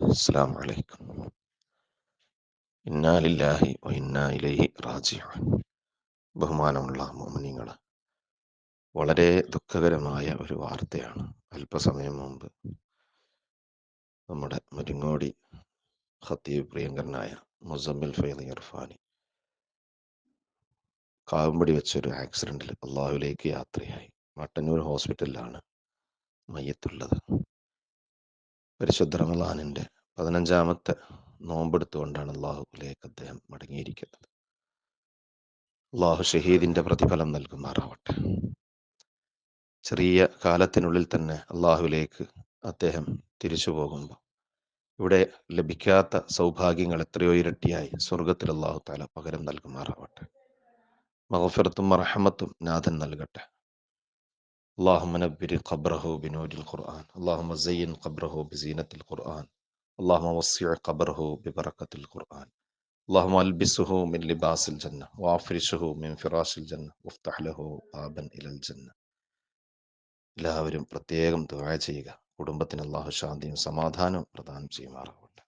السلام عليكم ഇന്നാ ലില്ലാഹി വ ഇന്നാ ഇലൈഹി റാജിഊൻ ബഹുമാനമുള്ള മോമിനിങ്ങൾ വളരെ ദുഃഖകരമായ ഒരു വാർത്തയാണ് അല്പസമയം മുമ്പ് നമ്മുടെ മുരിങ്ങോടി ഖത്തീബ് പ്രിയങ്കരനായ മുസമ്മിൽ ഫൈദ് ഇർഫാനി കാവുമ്പടി വെച്ചൊരു ആക്സിഡൻറ്റിൽ അള്ളാഹുലേക്ക് യാത്രയായി മട്ടന്നൂർ ഹോസ്പിറ്റലിലാണ് മയ്യത്തുള്ളത് പരിശുദ്ധ റമലാനിന്റെ പതിനഞ്ചാമത്തെ നോമ്പെടുത്തുകൊണ്ടാണ് അള്ളാഹുലേക്ക് അദ്ദേഹം മടങ്ങിയിരിക്കുന്നത്. അള്ളാഹു ഷഹീദിന്റെ പ്രതിഫലം നൽകുമാറാവട്ടെ. ചെറിയ കാലത്തിനുള്ളിൽ തന്നെ അള്ളാഹുലേക്ക് അദ്ദേഹം തിരിച്ചു പോകുമ്പോൾ ഇവിടെ ലഭിക്കാത്ത സൗഭാഗ്യങ്ങൾ എത്രയോ ഇരട്ടിയായി സ്വർഗത്തിൽ അള്ളാഹു താല പകരം നൽകുമാറാവട്ടെ. മഹഫിറത്തും മറഹമത്തും നാഥൻ നൽകട്ടെ. اللهم نبر قبره بنور القرآن اللهم زين قبره بزينة القرآن اللهم وسع قبره ببركة القرآن اللهم ألبسه من لباس الجنة وافرشه من فراش الجنة وافتح له بابا إلى الجنة എല്ലാവരും പ്രത്യേകം ദുആ ചെയ്യുക കുടുംബത്തിന് അള്ളാഹു ശാന്തിയും സമാധാനവും പ്രദാനം ചെയ്യുമാറാവട്ടെ